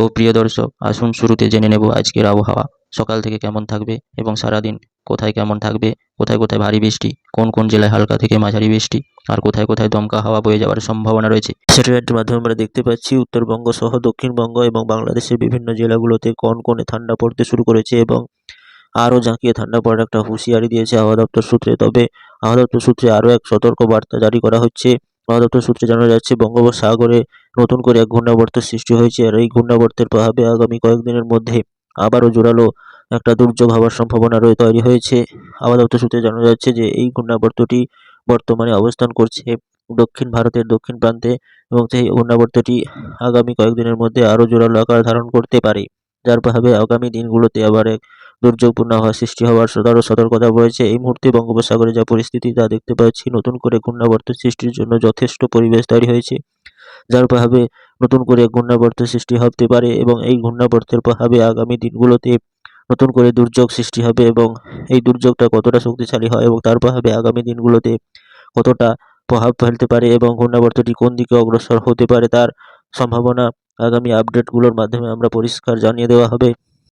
তো প্রিয় দর্শক, আসুন শুরুতে জেনে নেব আজকের আবহাওয়া। সকাল থেকে কেমন থাকবে এবং সারাদিন কোথায় কেমন থাকবে? কোথায় কোথায় ভারী বৃষ্টি? কোন কোন জেলায় হালকা থেকে মাঝারি বৃষ্টি? আর কোথায় কোথায় দমকা হাওয়া বয়ে যাওয়ার সম্ভাবনা রয়েছে? স্যাটেলাইটের মাধ্যমে আমরা দেখতে পাচ্ছি উত্তরবঙ্গ সহ দক্ষিণবঙ্গ এবং বাংলাদেশের বিভিন্ন জেলাগুলোতে কনকনে ঠান্ডা পড়তে শুরু করেছে এবং আরও জাঁকিয়ে ঠান্ডা পড়ার একটা হুঁশিয়ারি দিয়েছে আবহাওয়া দপ্তর সূত্রে। তবে আবহাওয়া দপ্তর সূত্রে আরও এক সতর্ক বার্তা জারি করা হচ্ছে। আবহাওয়া দপ্তর সূত্রে জানানো যাচ্ছে, বঙ্গোপসাগরে নতুন করে এক ঘূর্ণাবর্তের সৃষ্টি হয়েছে আর এই ঘূর্ণাবর্তের প্রভাবে আগামী কয়েকদিনের মধ্যে আবারও জোরালো একটা দুর্যোগ হওয়ার সম্ভাবনা রয়ে তৈরি হয়েছে। আবহাওয়া দপ্তর সূত্রে জানানো যাচ্ছে যে এই ঘূর্ণাবর্তটি বর্তমানে অবস্থান করছে দক্ষিণ ভারতের দক্ষিণ প্রান্তে এবং সেই ঘূর্ণাবর্তটি আগামী কয়েকদিনের মধ্যে আরও জোরালো আকার ধারণ করতে পারে। যার প্রভাবে আগামী দিনগুলোতে আবার এক দুর্যোগপূর্ণ আবহাওয়া সৃষ্টি হওয়ার সদারও সতর্কতা রয়েছে। এই মুহূর্তে বঙ্গোপসাগরে যা পরিস্থিতি তা দেখতে পাচ্ছি, নতুন করে ঘূর্ণাবর্ত সৃষ্টির জন্য যথেষ্ট পরিবেশ তৈরি হয়েছে, যার প্রভাবে নতুন করে ঘূর্ণাবর্ত সৃষ্টি হতে পারে এবং এই ঘূর্ণাবর্তের প্রভাবে আগামী দিনগুলোতে নতুন করে দুর্যোগ সৃষ্টি হবে এবং এই দুর্যোগটা কতটা শক্তিশালী হয় এবং তার প্রভাবে আগামী দিনগুলোতে কতটা প্রভাব ফেলতে পারে এবং ঘূর্ণাবর্তটি কোন দিকে অগ্রসর হতে পারে তার সম্ভাবনা আগামী আপডেটগুলোর মাধ্যমে আমরা পরিষ্কার জানিয়ে দেওয়া হবে।